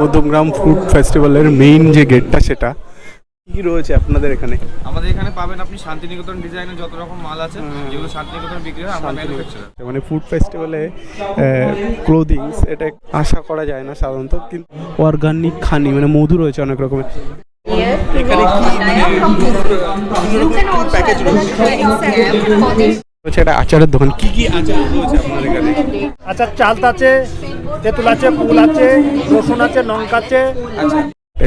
Madhyamgram food ফেস্টিভ্যালের main যে গেটটা সেটা। কি রয়েছে আপনাদের এখানে? আমাদের এখানে পাবেন আপনি শান্তিনিকেতন ডিজাইনের যত রকম মাল আছে যেগুলো শান্তিনিকেতন বিক্রি হয় আমরা ম্যানুফ্যাকচারার মানে ফুড ফেস্টিভ্যালে ক্লোদিংস এটা আশা করা যায় না সাধারণত কিন্তু অর্গানিক খানি মানে মধু রয়েছে অনেক রকমের। এখানে কি প্যাকেজ রয়েছে এটা আচারের দোকান। কি কি আচার রয়েছে এখানে? আচ্ছা চালতা আছে তেঁতুল আছে ফুল আছে রসুন আছে লঙ্কা আছে।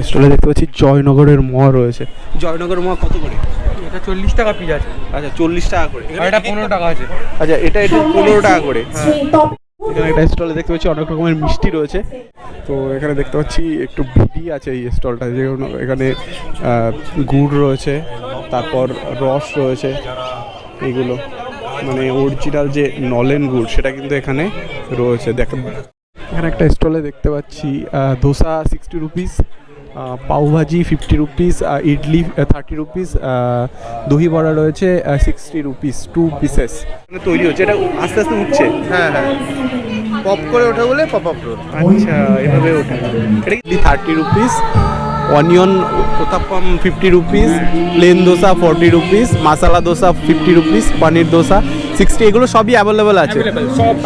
স্টলে দেখতে পাচ্ছি জয়নগরের মোয়া রয়েছে। জয়নগরের মোয়া কত করে? এটা চল্লিশ টাকা পিস আছে। আচ্ছা চল্লিশ টাকা করে। এটা পনেরো টাকা আছে। আচ্ছা এটা একটু পনেরো টাকা করে এখানে একটা স্টলে দেখতে পাচ্ছি অনেক রকমের মিষ্টি রয়েছে। তো এখানে দেখতে পাচ্ছি একটু বিডি আছে এই স্টলটা যেগুলো এখানে আহ, গুড় রয়েছে তারপর রস রয়েছে এগুলো। মানে অরিজিনাল যে নলেন গুড় সেটা কিন্তু এখানে রয়েছে। দেখেন। এখানে একটা স্টলে দেখতে পাচ্ছি আহ, dosa sixty rupees pav bhaji fifty rupees idli thirty rupees dahi vada রয়েছে সিক্সটি রুপিস টু পিসেস তৈরি হচ্ছে এটা আস্তে আস্তে উঠছে? হ্যাঁ হ্যাঁ। পপ করে ওঠে বলে পপ আপ রোল। আচ্ছা এভাবে ওঠে। এটা কি thirty rupees onion uttapam fifty rupees plain dosa forty rupees masala dosa fifty rupees paneer dosa sixty এগুলো সবই অ্যাভেলেবেল আছে।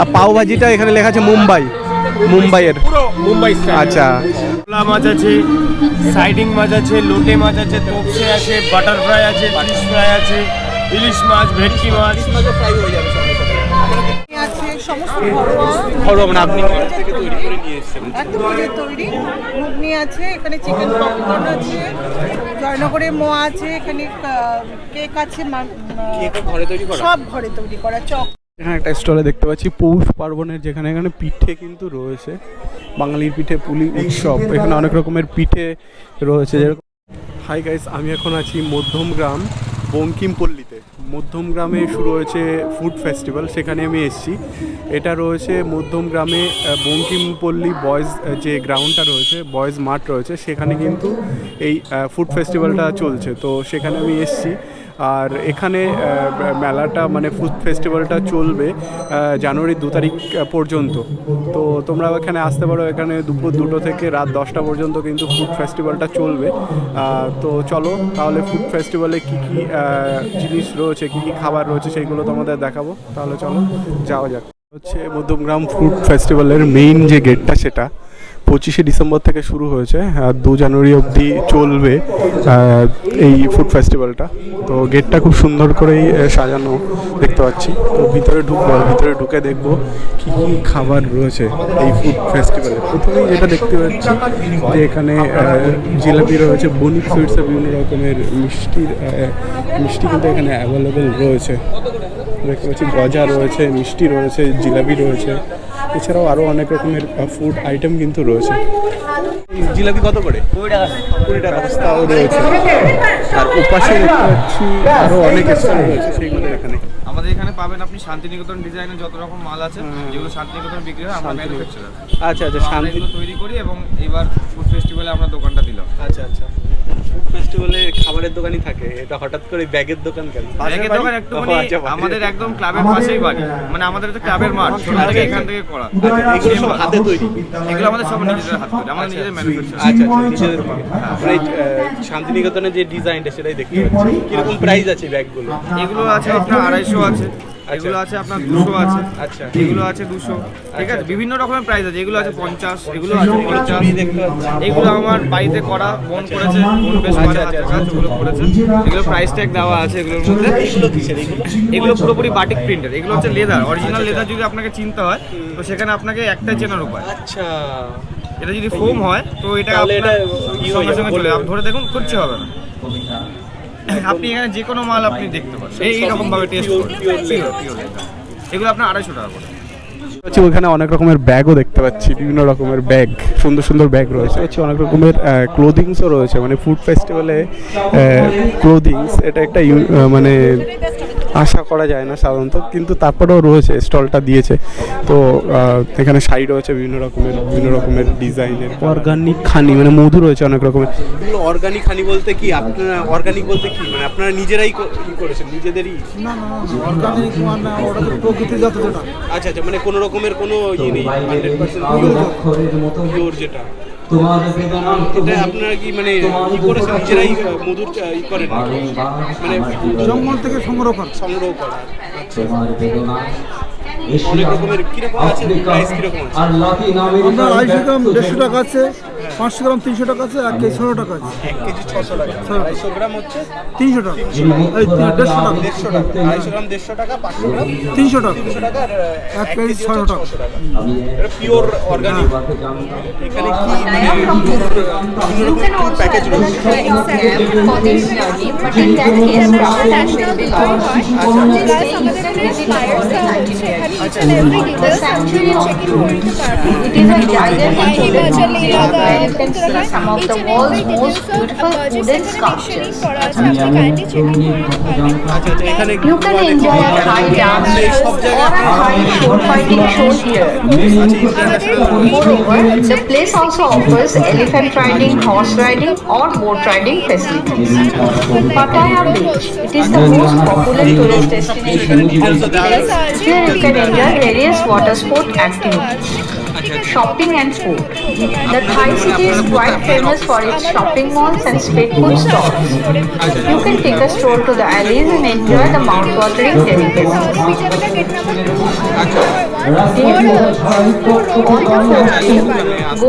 আর পাও ভাজিটা এখানে লেখা আছে মুম্বাই। মুম্বাইয়ের। মুম্বাই আচ্ছা। পোলা মাছ আছে সাইডিং মাছ আছে লোটে মাছ আছে তোপসে আছে বাটার ফ্রাই আছে ফিশ ফ্রাই আছে ইলিশ মাছ ভেটকি মাছ। আছে সমস্ত ঘরোয়া ঘরোয়া মানে আপনি ঘর থেকে তৈরি করে নিয়ে এসেছেন। তৈরি। ঘুগনি আছে এখানে চিকেন পপকর্ন আছে জয়নগরের মোয়া আছে এখানে কেক আছে কেক ঘরে তৈরি করা? সব ঘরে তৈরি করা চক এখানে একটা স্টলে দেখতে পাচ্ছি পৌষ পার্বণের যেখানে এখানে পিঠে কিন্তু রয়েছে। বাঙালির পিঠে পুলি উৎসব। এখানে অনেক রকমের পিঠে রয়েছে। যেরকম হাই গাইস আমি এখন আছি মধ্যমগ্রাম বঙ্কিমপল্লীতে। মধ্যমগ্রামে শুরু হয়েছে ফুড ফেস্টিভ্যাল সেখানে আমি এসেছি। এটা রয়েছে মধ্যমগ্রামে বঙ্কিমপল্লী বয়েজ যে গ্রাউন্ডটা রয়েছে বয়েজ মাঠ রয়েছে সেখানে কিন্তু এই ফুড ফেস্টিভ্যালটা চলছে। তো সেখানে আমি এসেছি। আর এখানে মেলাটা মানে ফুড ফেস্টিভ্যালটা চলবে আহ, জানুয়ারি দু তারিখ পর্যন্ত। তো তোমরা এখানে আসতে পারো এখানে দুপুর দুটো থেকে রাত দশটা পর্যন্ত কিন্তু ফুড ফেস্টিভ্যালটা চলবে। তো চলো তাহলে ফুড ফেস্টিভ্যালে কী কী জিনিস রয়েছে কী কী খাবার রয়েছে সেইগুলো তোমাদের দেখাবো। তাহলে চলো যাওয়া যাক। হচ্ছে মধ্যমগ্রাম ফুড ফেস্টিভ্যালের মেইন যে গেটটা সেটা পঁচিশে ডিসেম্বর থেকে শুরু হয়েছে, আর দু জানুয়ারি অবধি চলবে এই ফুড ফেস্টিভ্যালটা। তো গেটটা খুব সুন্দর করেই সাজানো দেখতে পাচ্ছি। তো ভিতরে ঢুকবো ভিতরে ঢুকে দেখব কী কী খাবার রয়েছে এই ফুড ফেস্টিভ্যালে। প্রথমেই যেটা দেখতে পাচ্ছি যে এখানে জিলাপি রয়েছে বণিক সুইটসে বিভিন্ন রকমের মিষ্টির মিষ্টি কিন্তু এখানে অ্যাভেলেবেল রয়েছে। দেখতে পাচ্ছি গজা রয়েছে, মিষ্টি রয়েছে, জিলাপি রয়েছে। এছাড়াও আরও অনেক রকমের ফুড আইটেম কিন্তু রয়েছে। জিলাপি কত করে? কুড়ি টাকা। কুড়ি টাকা। রয়েছে। আর দেখতে পাচ্ছি আরও অনেক স্টল রয়েছে সেইগুলো এখানে। আমাদের এখানে পাবেন আপনি শান্তিনিকেতন ডিজাইনের যত রকম মাল আছে যেগুলো শান্তিনিকেতন বিক্রি হয় আমরা ম্যানুফ্যাকচারার আচ্ছা আচ্ছা শান্তি তৈরি করি এবং এবার ফুড ফেস্টিভ্যালে আমরা দোকানটা দিলাম। আচ্ছা আচ্ছা। ফুড ফেস্টিভ্যালে খাবারের দোকানই থাকে। এটা হঠাৎ করে ব্যাগের দোকান কেন? ব্যাগের দোকান একটুখানি ও, আচ্ছা, বাড়ি। আমাদের একদম ক্লাবের পাশেই বাড়ি। মানে আমাদের তো ক্লাবের মাঠ ছোট থেকে এখান থেকে করা। আচ্ছা, এগুলো সব হাতে তৈরি? এগুলো আমাদের সব নিজেদের হাত করে আমাদের নিজেদের ম্যানুফ্যাকচার আচ্ছা আচ্ছা নিজেদের মানে শান্তিনিকেতনের যে ডিজাইনটা সেটাই দেখতে পাচ্ছি। কীরকম প্রাইস আছে ব্যাগগুলো? এগুলো আছে আপনার আড়াইশো আছে। এগুলো আছে আপনার দুশো আছে। আচ্ছা। এগুলো আছে দুশো। ঠিক আছে? বিভিন্ন রকমের প্রাইস আছে। এগুলো আছে পঞ্চাশ এগুলো আছে এগুলো পঞ্চাশ। এগুলো আমার বাড়িতে করা বোন করেছে বোন বেশ আচ্ছা, ভালো আচ্ছা, আছে কাজ ওগুলো করেছে। এগুলো প্রাইস ট্যাগ দেওয়া আছে এগুলোর মধ্যে। এগুলো কিসের? এগুলো? এগুলো পুরোপুরি বাটিক প্রিন্টের এগুলো হচ্ছে লেদার অরিজিনাল লেদার যদি আপনাকে চিনতে হয় তো সেখানে আপনাকে একটাই চেনার উপায়। আচ্ছা। এটা যদি ফোম হয় তো এটা আপনার সঙ্গে সঙ্গে চলে ধরে দেখুন কিচ্ছু হবে না। আপনি এখানে যে কোনো মাল আপনি দেখতে পাচ্ছেন এই রকম ভাবে টেস্ট। এগুলো আপনার আড়াইশো টাকা করে। হচ্ছে ওখানে অনেক রকমের ব্যাগও দেখতে পাচ্ছি বিভিন্ন রকমের ব্যাগ সুন্দর সুন্দর ব্যাগ রয়েছে। হচ্ছে অনেক রকমের ক্লোদিংসও রয়েছে মানে ফুড ফেস্টিভ্যালে ক্লোদিংস এটা একটা ইউ- মানে আশা করা যায় না সাধারণত কিন্তু তারপরেও রয়েছে স্টলটা দিয়েছে। তো এখানে শাড়ি রয়েছে বিভিন্ন রকমের বিভিন্ন রকমের ডিজাইনের। অর্গানিক খানি মানে মধু রয়েছে অনেক রকমের। এগুলো অর্গানিক খানি বলতে কি? আপনারা অর্গানিক বলতে কি? মানে আপনারা নিজেরাই ক- করেছেন নিজেদেরই? না না অর্গানিক মানে ওটা প্রকৃতিজাত যেটা আচ্ছা আচ্ছা মানে কোনো রকমের কোনো ইয়ে নেই হান্ড্রেড পার্সেন্ট পিওর যেটা। আপনারা কি মানে কি করেছেন? নিজেরাই মধুর ই করেন মানে জঙ্গল থেকে সংগ্রহ কর সংগ্রহ করা আচ্ছা অনেক রকমের কীরকম আছে? প্রাইস কীরকম আছে? আমরা আড়াইশো গ্রাম দেড়শো টাকা আছে। পাঁচশো গ্রাম তিনশো টাকা আছে এক কেজি ছশো টাকা আছে। এক কেজি ছশো টাকা। আড়াইশো গ্রাম হচ্ছে তিনশো টাকা। এই দেড়শো টাকা। দেড়শো টাকা। আড়াইশো গ্রাম দেড়শো টাকা পাঁচশো গ্রাম তিনশো টাকা। তিনশো টাকা আর এক কেজি ছশো টাকা। এটা পিওর অর্গানিক এখানে কি মানে প্যাকেজ রয়েছে। This you can see some of the world's most beautiful wooden sculptures. You can enjoy a high dance or a high sword fighting show here. Moreover, the place also offers elephant riding, horse riding or boat riding facilities. Pattaya Beach, it is the most popular tourist destination in India. Here you can enjoy various water sport activities. Shopping and food. The Thai city is quite famous for its shopping malls and street food. You can take a stroll to the alleys and enjoy the mouth-watering delicacies. Go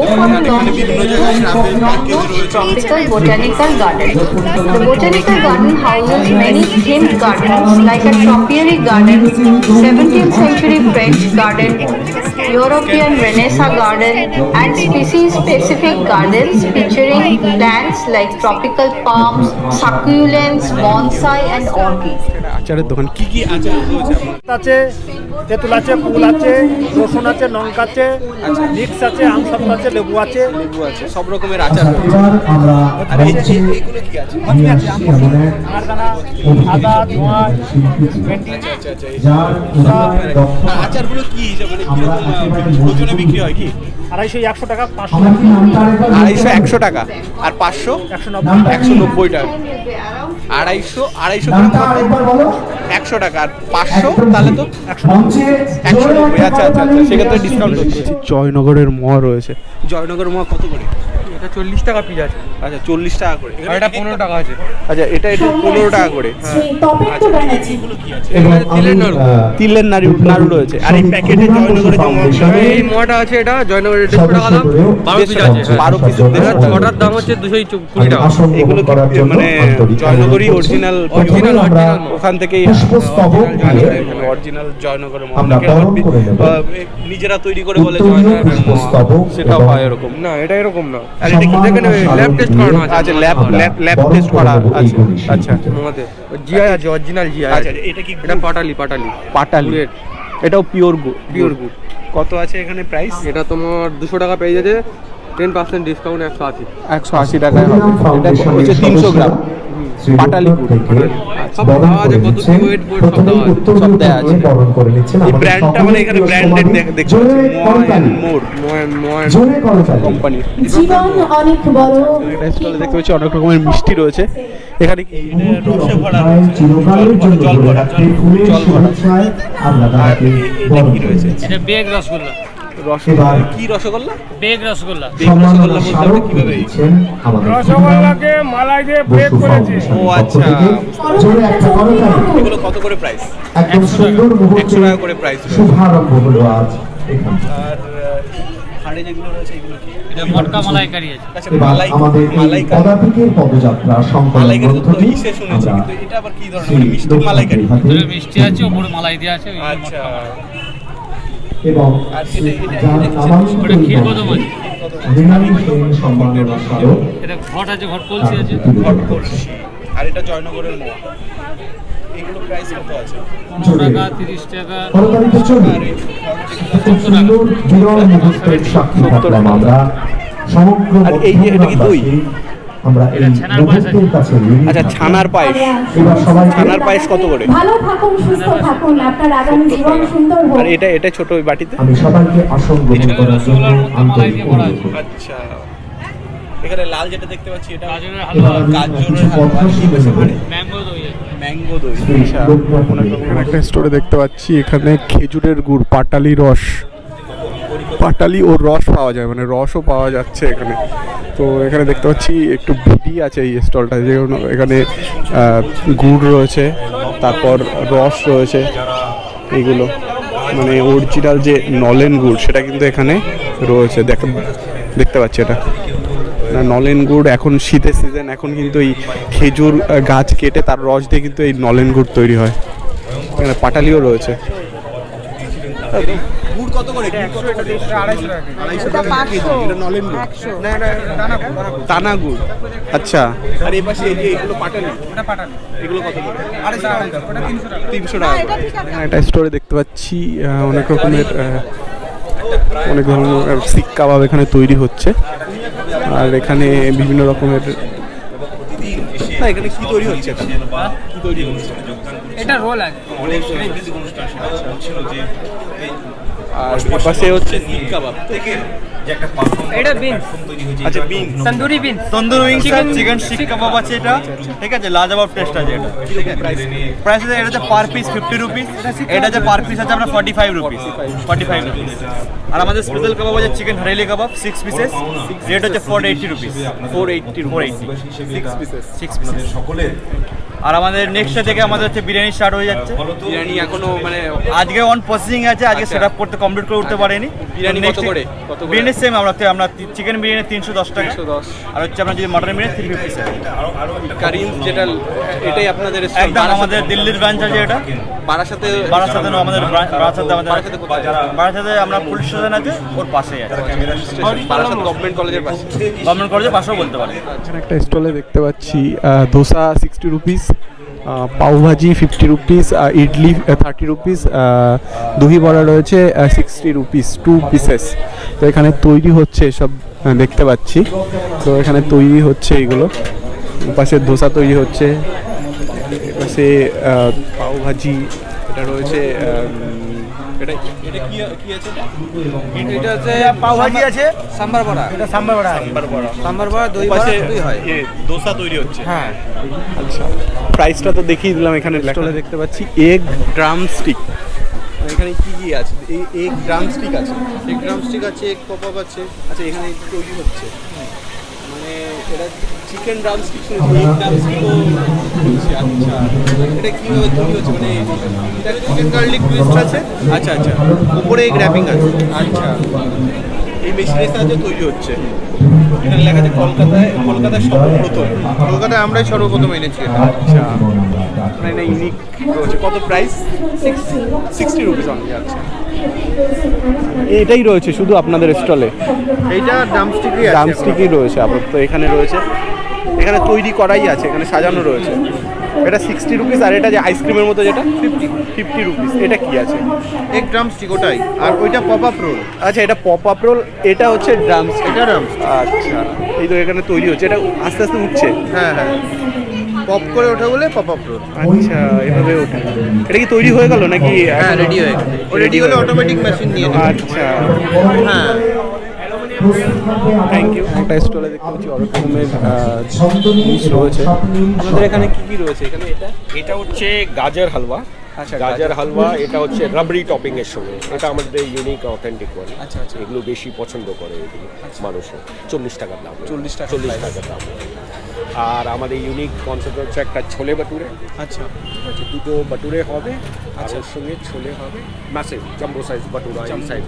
for a long Tropical Botanical Garden. The Botanical Garden houses many themed gardens like a topiary garden, 17th century French garden, European Renaissance garden, and species-specific gardens featuring plants like tropical palms, succulents, bonsai, and orchids. আচারের দোকান। কি কি আচার রয়েছে আছে তেঁতুল আছে ফুল আছে রসুন আছে লঙ্কা আছে মিক্স আছে আম সত্ত্ব আছে লেবু আছে। লেবু আছে সব রকমের আচার রয়েছে। আর এই যে এইগুলো কি আছে? আনারদানা আদা ধোঁয়া ভেন্ডি। আচ্ছা আচ্ছা আচারগুলো কি মানে কীরকম ওজনে বিক্রি হয় কি? আড়াইশো একশো টাকা পাঁচশো আড়াইশো একশো টাকা। আর পাঁচশো? একশো নব্বই একশো নব্বই টাকা। আড়াইশো আড়াইশো একশো টাকা। আর পাঁচশো তাহলে তো একশো নব্বই। আচ্ছা আচ্ছা আচ্ছা সেক্ষেত্রে ডিসকাউন্ট হচ্ছে জয়নগরের মোয়া রয়েছে। জয়নগরের মোয়া কত করে? এটা চল্লিশ টাকা পিস আছে। আচ্ছা চল্লিশ টাকা করে। আর এটা পনেরো টাকা আছে। আচ্ছা এটা এটা পনেরো টাকা করে আচ্ছা আছে? তিলের নাড়ু। তিলের নাড়ু নাড়ু রয়েছে। আর এই প্যাকেটে জয়নগরের এই মোয়াটা আছে এটা জয়নগরের দেড়শো টাকা দাম। বারো পিস আছে। হ্যাঁ। বারো পিস ছটার দাম হচ্ছে দুশো কুড়ি টাকা। এগুলো মানে জয়নগরই অরিজিনাল original ওখান থেকেই অরিজিনাল জয়নগরের নিজেরা তৈরি করে বলে জয়নগরের সেটাও হয় এরকম। না এটা এরকম না। আর এটা কি এখানে ল্যাব টেস্ট করানো আছে। আচ্ছা ল্যাব ল্যাব ল্যাব টেস্ট করা আছে। আচ্ছা মোয়াতে জিআই আছে অরিজিনাল জিআই আচ্ছা এটা কি এটা পাটালি পাটালি। পাটালি। এটাও পিওর গুড় পিওর গুড় কত আছে এখানে প্রাইস এটা তোমার দুশো টাকা পেয়ে যাচ্ছে টেন পার্সেন্ট ডিসকাউন্ট একশো আশি। একশো আশি টাকায় হবে। এটা হচ্ছে তিনশো গ্রাম। পাটালি গুড় সব দেওয়া আছে কত কি ওয়েট ওয়েট সব দেওয়া আছে? সব দেওয়া আছে। বরণ করে নিচ্ছেন। এই ব্র্যান্ডটা মানে এখানে ব্র্যান্ডেড দেখতে মোর ময় ময় জোরে করতালি। কোম্পানি। জীবন অনেক বড়। এটা স্টলে দেখতে পাচ্ছি অনেক রকমের মিষ্টি রয়েছে। এখানে কি? রসে ভরা রয়েছে। জল ভরা জল ভরা। আর এটা কি রয়েছে? এটা বেগ রসগোল্লা। রসগোল্লা। কি রসগোল্লা? বেগ রসগোল্লা। বেগ রসগোল্লা বলতে স্মারক কীভাবে রসগোল্লাকে মালাই দিয়ে বেগ করেছে। ও, আচ্ছা। এগুলো কত করে প্রাইস একদম একশো টাকা করে প্রাইস শুভারম্ভ হলো আজ আর হাড়ে যেগুলো রয়েছে এগুলো কি? এটা মটকা মালাইকারি আছে। আচ্ছা মালাই মালাইকারি। পদাতিকের পদযাত্রা শুনেছি কিন্তু এটা আবার কি ধরনের মিষ্টি মালাইকারি? মিষ্টি আছে ওপরে মালাই দেওয়া আছে আচ্ছা। এবং আর এটা এটা যার সেন সম্মাননা স্মারক এটা ঘট আছে ঘট কলসি আছে ঘট কলসি। আর এটা জয়নগরের মোয়া। এগুলো প্রাইস কত আছে? টাকা তিরিশ টাকা। করতালিতে চলুন। এই খুব সুন্দর বিরল মুহূর্তের সাক্ষী থাকলাম আমরা। সমগ্র আর এই এটা কি দই? আমরা এই কাছে আচ্ছা ছানার পায়েস। এবার সবাই ছানার পায়েস কত করে? ভালো থাকুন সুস্থ থাকুন আপনার আগামী জীবন সুন্দর হোক। আর এটা এটা ছোট ওই বাটিতে? আমি সবাইকে আসন গ্রহণ করার জন্য রসগোল্লার মধ্যে মালাই দিয়ে আন্তরিক অনুরোধ আচ্ছা। এখানে লাল যেটা দেখতে পাচ্ছি এটা গাজরের হালুয়া। মানে ম্যাঙ্গো দই আছে। ম্যাঙ্গো দই। লোকনাথ একটা স্টোরে দেখতে পাচ্ছি এখানে খেজুরের গুড় পাটালি রস। পাটালি ও রস পাওয়া যায় মানে রসও পাওয়া যাচ্ছে এখানে। তো এখানে দেখতে পাচ্ছি একটু বিডি আছে এই স্টলটা যে এখানে গুড় রয়েছে, তারপর রস রয়েছে এইগুলো মানে অরিজিনাল যে নলেন গুড়, সেটা কিন্তু এখানে রয়েছে। দেখ, দেখতে পাচ্ছি এটা। নলেন গুড় এখন শীতের সিজন এখন কিন্তু এই খেজুর গাছ কেটে তার রস দিয়ে কিন্তু এই নলেন গুড় তৈরি হয়। এখানে পাটালিও রয়েছে। কত করে? টানা গুড়। আচ্ছা। আর এই পাশে এই যে এগুলো পাটালি এগুলো কত করে? তিনশো টাকা। আছে। একটা স্টোরে দেখতে পাচ্ছি আহ, অনেক রকমের অনেক ধরনের শিক কাবাব এখানে তৈরি হচ্ছে। আর এখানে বিভিন্ন রকমের না এখানে কি তৈরি হচ্ছে? এটা কি তৈরি হচ্ছে? এটা রোল আছে আর পাশে হচ্ছে এটা কাবাব এটা বিনস আচ্ছা bean tandoori beans. Tandoor wings chicken seekh kebab আছে এটা। ঠিক আছে লাজবাব টেস্ট আছে এটা। প্রাইস আছে এটা হচ্ছে পার পিস ফিফটি রুপিস এটা হচ্ছে পার পিস আছে আপনার forty five rupees forty five rupees আর আমাদের স্পেশাল কাবাব আছে chicken hariyali kebab six pieces rate হচ্ছে four eighty rupees four eighty four eighty six pieces six pieces আর আমাদের নেক্সট থেকে আমাদের হচ্ছে বিরিয়ানি স্টার্ট হয়ে যাচ্ছে। বিরিয়ানি এখনও মানে আজকে অন প্রসেসিং আছে আজকে সেট আপ করতে কমপ্লিট করে উঠতে পারেনি। বিরিয়ানি করে? করে? বিরিয়ানি সেম আমরা আমরা চিকেন বিরিয়ানি তিনশো দশ টাকা। 110 আর হচ্ছে আপনার যদি mutton biryani three fifty Karim যেটা এটাই আপনাদের একদম আমাদের দিল্লির ব্রাঞ্চ আছে এটা। বারাসাতে বারাসাতে আমাদের ব্রা- বারাসাতে আমাদের বারাসাতে আমরা পুলিশ স্টেশন আছে ওর পাশেই আছে। বারাসাত গভর্নমেন্ট কলেজের পাশে। গভর্নমেন্ট কলেজের পাশেও বলতে পারেন। এখানে একটা স্টলে দেখতে পাচ্ছি dosa sixty rupees pav bhaji fifty rupees idli thirty rupees dahi vada রয়েছে সিক্সটি রুপিস টু পিসেস তো এখানে তৈরি হচ্ছে সব দেখতে পাচ্ছি। তো এখানে তৈরি হচ্ছে এগুলো। পাশে ধোসা তৈরি হচ্ছে। পাশে পাওভাজি এটা রয়েছে আহ, এটা এটা কি কি আছে? এটা হচ্ছে পাওভাজি আছে। সাম্বার বড়া। এটা সাম্বার বড়া সাম্বার বড়া। দই বড়া দুই হয়। দোসা তৈরি হচ্ছে। আচ্ছা প্রাইসটা তো দেখিয়ে দিলাম এখানে দেখতে পাচ্ছি। এগ ড্রাম স্টিক এখানে কি কি আছে? এগ ড্রাম স্টিক আছে। এক গ্রাম স্টিক আছে এক পপ আপ আছে। আচ্ছা এখানে তৈরি হচ্ছে। মানে এটা চিকেন ড্রাম স্টিক শুনেছি এগ ড্রাম স্টিকও আচ্ছা। এটা কীভাবে তৈরি হচ্ছে? মানে এটা চিকেন গার্লিক টুইস্ট আছে? আচ্ছা আচ্ছা। উপরে এক র্যাপিং আছে। আচ্ছা। এই মেশিনের সাহায্যে তৈরি হচ্ছে। এখানে লেখা আছে কলকাতায় কলকাতায় সর্বপ্রথম। কলকাতায় আমরাই সর্বপ্রথম এনেছি এটা। আচ্ছা। মানে ইউনিক রয়েছে। কত প্রাইস সিক্সটি রুপিস অনলি আচ্ছা। এটাই রয়েছে শুধু আপনাদের স্টলে এইটা ড্রামস্টিকই ড্রামস্টিকই রয়েছে আপাতত এখানে রয়েছে। এখানে তৈরি করাই আছে এখানে সাজানো রয়েছে। এটা সিক্সটি রুপিস আর এটা যে আইসক্রিমের মতো যেটা? ফিফটি ফিফটি রুপিস এটা কি আছে? এক ড্রামস্টিক ওটাই আর ওইটা পপ আপ রোল আচ্ছা এটা পপ আপ রোল এটা হচ্ছে ড্রামস এটা ড্রামস্টিক আচ্ছা এই তো এখানে তৈরি হচ্ছে এটা আস্তে আস্তে উঠছে। হ্যাঁ হ্যাঁ। পপ করে ওঠা বলে পপ আপ রোল আচ্ছা এভাবে ওঠে এটা কি তৈরি হয়ে গেল নাকি হ্যাঁ রেডি হয়ে গেছে ও রেডি হলে অটোমেটিক মেশিন নিয়ে নেবে। আচ্ছা। হ্যাঁ। থ্যাংক ইউ একটা স্টলে দেখতে পাচ্ছি অনেক রকমের জিনিস রয়েছে। আপনাদের এখানে কি কি রয়েছে? এখানে এটা? এটা হচ্ছে গাজর হালুয়া। আচ্ছা গাজর হালুয়া এটা হচ্ছে রাবড়ি টপিং এর সঙ্গে। এটা আমাদের ইউনিক অথেন্টিক ওয়ান আচ্ছা, আচ্ছা। এগুলো বেশি পছন্দ করে এগুলো মানুষও চল্লিশ টাকার দাম। 40 টাকা চল্লিশ টাকার দাম। আর আমাদের ইউনিক কনসেপ্ট হচ্ছে একটা ছোলে বাটুরে আচ্ছা। হচ্ছে দুটো বাটুরে হবে আর ওর সঙ্গে ছোলে হবে massive jumbo size bhatura jumbo size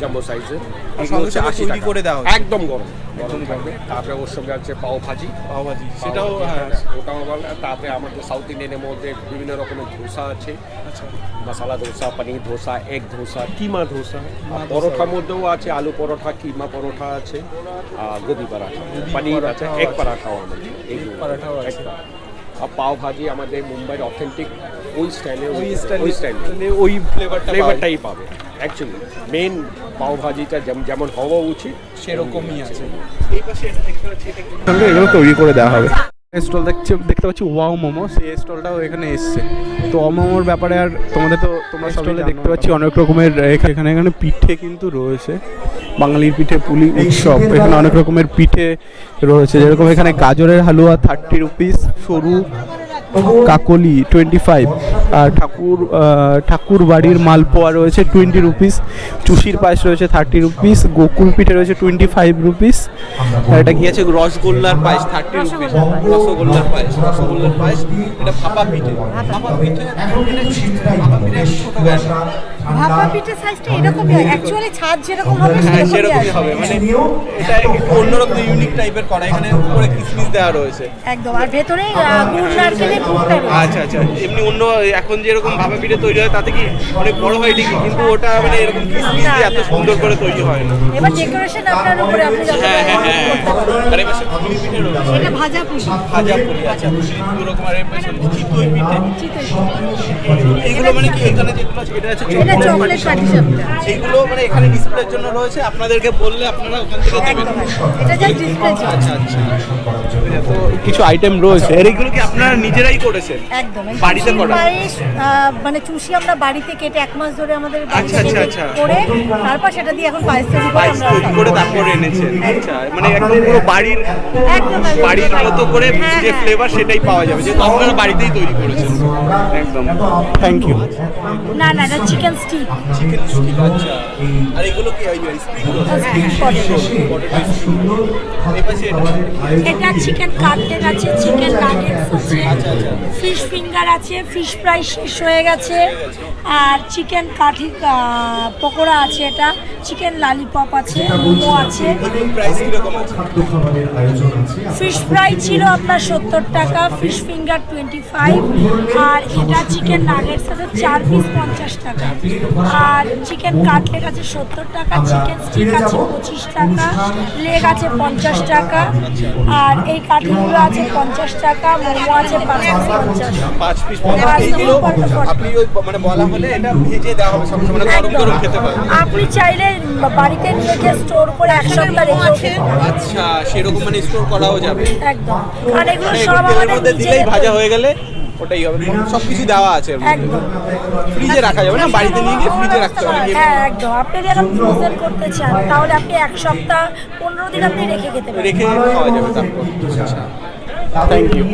jumbo সাইজের আর সঙ্গে সঙ্গে তৈরি করে দেওয়া হচ্ছে। একদম গরম গরম থাকবে। তারপরে ওর সঙ্গে আছে পাও ভাজি। পাও ভাজি সেটাও হ্যাঁ। ওটাও তারপরে আমাদের সাউথ ইন্ডিয়ানের মধ্যে বিভিন্ন রকমের ধোসা আছে। আচ্ছা। মশালা ধোসা পনির ধোসা এগ ধোসা কিমা ধোসা। পরোঠার মধ্যেও আছে আলু পরোঠা কিমা পরোঠা আছে আর গোবি পরাঠা। পনির আছে এগ পরাঠাও আমাদের। এই পরাঠাও আছে। আর পাও ভাজি আমাদের মুম্বাইয়ের অথেন্টিক ওই স্টাইলে ওই স্টাইল ওই স্টাইলে ওই ফ্লেভারটা ফ্লেভারটাই পাবে। অ্যাকচুয়ালি মেন পাও ভাজিটা যেমন যেমন হওয়া উচিত সেরকমই আছে। এই পাশে দেখতে পাচ্ছি এটা তৈরি করে দেওয়া হবে। স্টল দেখছি দেখতে পাচ্ছি ওয়াও মোমো সেই স্টলটাও এখানে এসছে। তো মোমোর ব্যাপারে আর তোমাদের তো তোমরা স্টলে দেখতে পাচ্ছি অনেক রকমের এখানে এখানে পিঠে কিন্তু রয়েছে। বাঙালির পিঠে পুলি উৎসব এখানে অনেক রকমের পিঠে রয়েছে। যেরকম এখানে গাজরের হালুয়া থার্টি রুপিস সরু কাকলি টোয়েন্টি ফাইভ আর ঠাকুর ঠাকুর বাড়ির মালপোয়া রয়েছে টোয়েন্টি রুপিস চুষির পায়েস রয়েছে থার্টি রুপিস গোকুল পিঠে রয়েছে টোয়েন্টি ফাইভ রুপিস এটা আছে রসগোল্লার পায়েস থার্টি রুপিস রসগোল্লার পায়েস রসগোল্লার পায়েস। এটা ফাঁপা পিঠে। পিঠে ভাপা পিঠের সাইজটা এরকমই হয়। অ্যাকচুয়ালি ছাদ যেরকম হবে হ্যাঁ সেরকমই হবে মানে এটা একটু অন্যরকম ইউনিক টাইপের করা এখানে উপরে কিসমিস দেওয়া রয়েছে। একদম আর ভেতরে গুড় নারকেলের পুরটা আচ্ছা আচ্ছা এমনি অন্য এখন যেরকম ভাপা পিঠে তৈরি হয় তাতে কি অনেক বড় হয় ঠিকই কিন্তু ওটা মানে এরকম কিসমিস দিয়ে এত সুন্দর করে তৈরি হয় না। এবার ডেকোরেশন আপনার উপরে আপনি যত হ্যাঁ হ্যাঁ হ্যাঁ আর এবার পুলি পিঠে রয়েছে। এটা ভাজা পুলি ভাজা পুলি আচ্ছা দু রকম আর এবার সে চিতই পিঠে। চিতই এইগুলো মানে কি এখানে যেগুলো আছে এটা আছে চকলেট পাটিসাপটা এইগুলো মানে এখানে ডিসপ্লের জন্য রয়েছে। আপনাদেরকে বললে আপনারা ওখান থেকে দেবেন। এটা ডিসপ্লে আচ্ছা আচ্ছা। তো কিছু আইটেম রয়েছে। আর এগুলো কি আপনারা নিজেরাই করেছেন? একদম বাড়িতে করা? মানে চুষি আমরা বাড়িতে কেটে এক মাস ধরে আমাদের আচ্ছা, বাচ্চাকে আচ্ছা। করে তারপর সেটা দিয়ে এখন পায়েস তৈরি করে আমরা তৈরি করে তারপরে এনেছেন। আচ্ছা মানে একদম পুরো বাড়ির একদম। বাড়ির মতো করে হ্যাঁ, যে হ্যাঁ। ফ্লেভার সেটাই পাওয়া যাবে যেহেতু আপনারা বাড়িতেই তৈরি করেছেন। একদম। থ্যাংক ইউ না না চিকেন স্টিক চিকেন স্টিক আচ্ছা আর এগুলো কি ওই স্প্রিং রোল এটা। চিকেন কাটলেট আছে চিকেন নাগেটস আছে। ফিশ ফিঙ্গার আছে ফিশ ফ্রাই শেষ হয়ে গেছে। আর চিকেন কাঠি পকোড়া আছে এটা। চিকেন লালিপপ আছে মোমো আছে। আছে? ফিশ ফ্রাই ছিল আপনার সত্তর টাকা ফিশ ফিঙ্গার টোয়েন্টি ফাইভ আর এটা চিকেন নাগেটস আছে চার পিস পঞ্চাশ টাকা। আর চিকেন কাটলেট আছে সত্তর টাকা চিকেন স্টিক আছে পঁচিশ টাকা লেগ আছে পঞ্চাশ টাকা আর এই কাঠিগুলো আছে পঞ্চাশ টাকা মোমো আছে পাঁচ পিস আপনি বলা হলে এটা ভেজে দেওয়া হবে সবসময় গরম গরম খেতে পারবেন আপনি চাইলে বাড়িতে নিয়ে গিয়ে স্টোর করে এক সপ্তাহ পারেন। আচ্ছা সেরকম মানে স্টোর করাও যাবে। একদম। কারণ এগুলো মানে সব আমাদের দিলেই ভাজা হয়ে গেলে ওটাই হবে। সব কিছু দেওয়া আছে একদম। ফ্রিজে রাখা যাবে না? বাড়িতে নিয়ে গিয়ে ফ্রিজে রাখতে হবে হ্যাঁ একদম। আপনি যদি ফ্রোজেন করতে চান তাহলে আপনি এক সপ্তাহ পনেরো দিন আপনি রেখে খেতে পারেন। রেখে খাওয়া যাবে তারপর। আচ্ছা। থ্যাংক ইউ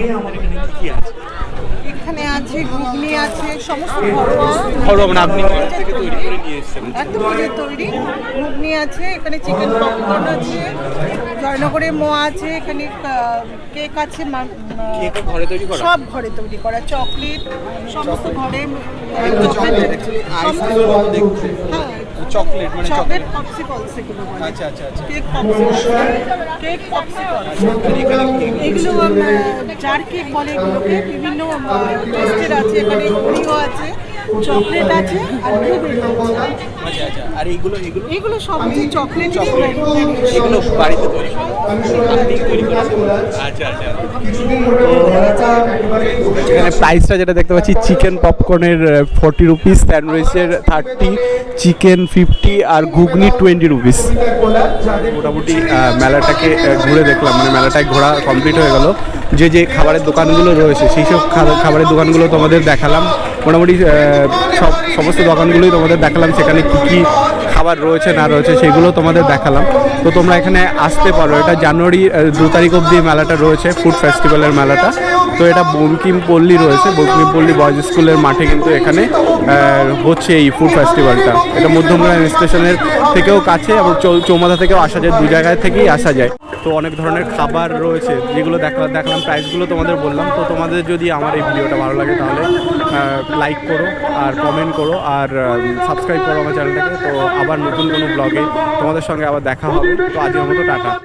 এখানে আছে ঘুগনি আছে সমস্ত ঘরোয়া ঘরোয়া মানে আপনি থেকে তৈরি করে নিয়ে এসেছেন। একদম নিজের তৈরি। ঘুগনি আছে এখানে চিকেন পপকর্ন আছে জয়নগরের মোয়া আছে এখানে কেক আছে মা- কেক ঘরে তৈরি করা? সব ঘরে তৈরি করা চকলেট সমস্ত ঘরে চকলেট মতো হ্যাঁ চকলেট মানে চকলেট চকলেট পপসিকল সেগুলো বলে। আচ্ছা আচ্ছা আচ্ছা। কেক পপসিকল কেক পপসিকল আর এখানে কি- এগুলো জার কেক বলে এগুলোকে। বিভিন্ন টেস্টের আছে এখানে আছে। চকলেট আছে আর ব্লুবেরি আচ্ছা আচ্ছা। আর এইগুলো এগুলো এগুলো সব চকলেট চকলেট। এগুলো বাড়িতে তৈরি আপনি তৈরি আচ্ছা আচ্ছা। এখানে প্রাইসটা যেটা দেখতে পাচ্ছি চিকেন পপকর্নের ফর্টি রুপিস স্যান্ডউইচের থার্টি চিকেন ফিফটি আর ঘুগনি টোয়েন্টি রুপিস মোটামুটি মেলাটাকে ঘুরে দেখলাম। মানে মেলাটায় ঘোরা কমপ্লিট হয়ে গেল। যে যে খাবারের দোকানগুলো রয়েছে সেই সব খাবারের দোকানগুলো তোমাদের দেখালাম। মোটামুটি সব সমস্ত দোকানগুলোই তোমাদের দেখালাম, সেখানে কী কী খাবার রয়েছে, না রয়েছে, সেগুলো তোমাদের দেখালাম। তো তোমরা এখানে আসতে পারো, এটা জানুয়ারি দু তারিখ অবধি মেলাটা রয়েছে ফুড ফেস্টিভ্যালের মেলাটা। তো এটা বঙ্কিম পল্লী রয়েছে। বঙ্কিম পল্লী বয়েজ স্কুলের মাঠে কিন্তু এখানে হচ্ছে এই ফুড ফেস্টিভ্যালটা এটা মধ্যমগ্রাম স্টেশনের থেকেও কাছে এবং চৌমাথা থেকেও আসা যায়, দু জায়গায় থেকেই আসা যায়। তো অনেক ধরনের খাবার রয়েছে, যেগুলো দেখা, দেখলাম প্রাইসগুলো তোমাদের বললাম। তো তোমাদের যদি আমার এই ভিডিওটা ভালো লাগে তাহলে লাইক করো আর কমেন্ট করো আর সাবস্ক্রাইব করো আমার চ্যানেলটাকে তো আবার নতুন কোনো ব্লগে তোমাদের সঙ্গে আবার দেখা হবে। তো আজকের মতো টাটা।